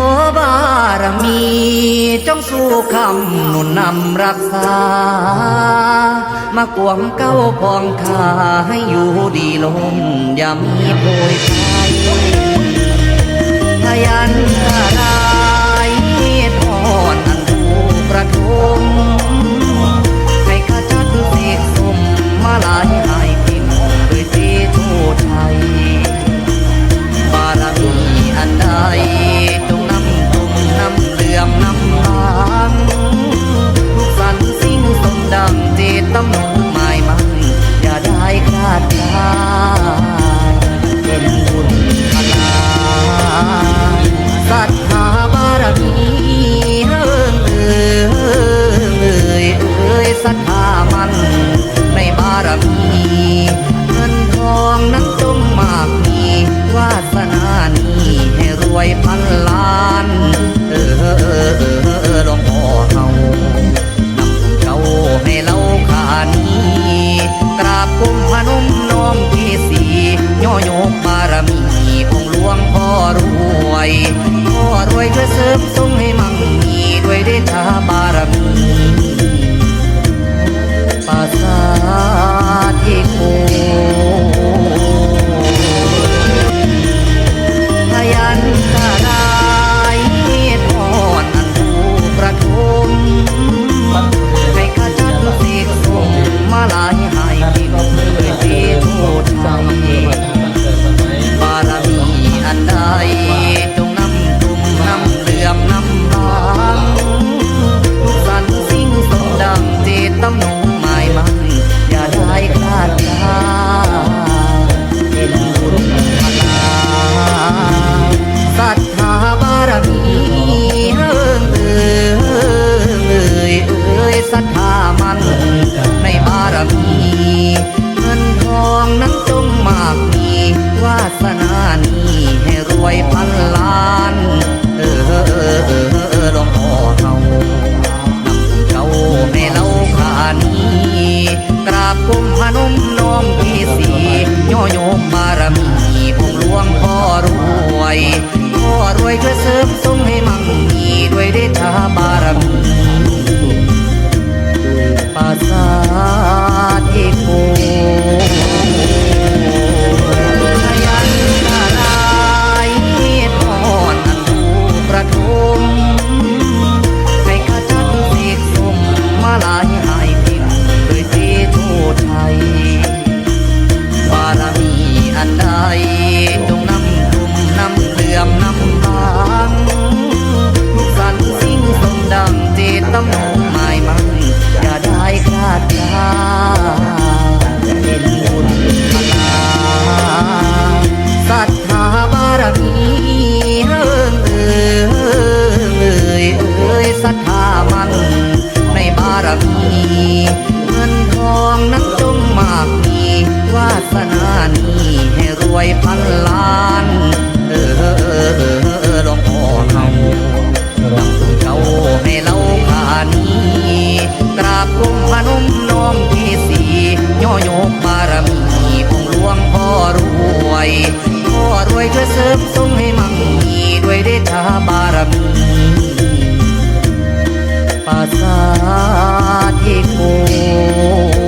ขอบารมีจงสู้คำหนุนนำรักษา มากวงเก้าพองขาให้อยู่ดีลมอย่ามีโพยภัย ตำหนงไม่มันอย่าได้คาดคลาดเป็นบุญพลานศรัทธาบารมีเอิงเอ่ยเอ่ยศรัทธามันในบารมีเงินทองนั้นจงมากมีวาสนานี้ให้รวยพันล รัทธามันในบารมีเงินทองนั้นจงมากมีวาสนานี้ให้รวยพันล้าน เออเออเออเอลงพ่อเขานำเจ้าให้เราขานี้กราบกุมพนมน้อม ในบารมีเงินทองนั้นจงมากมีวาสนานี้ให้รวยพันล้าน เออเลองพ่อเฮาเจ้าให้เราขานี้กราบคุ้มพนมน้อมที่สีย่อยกบารมีองหลวงพ่อรวยพ่อรวยช่วยเสริมทรงให้มั่งมีด้วยเดชะบารมี ป่าสาที่โก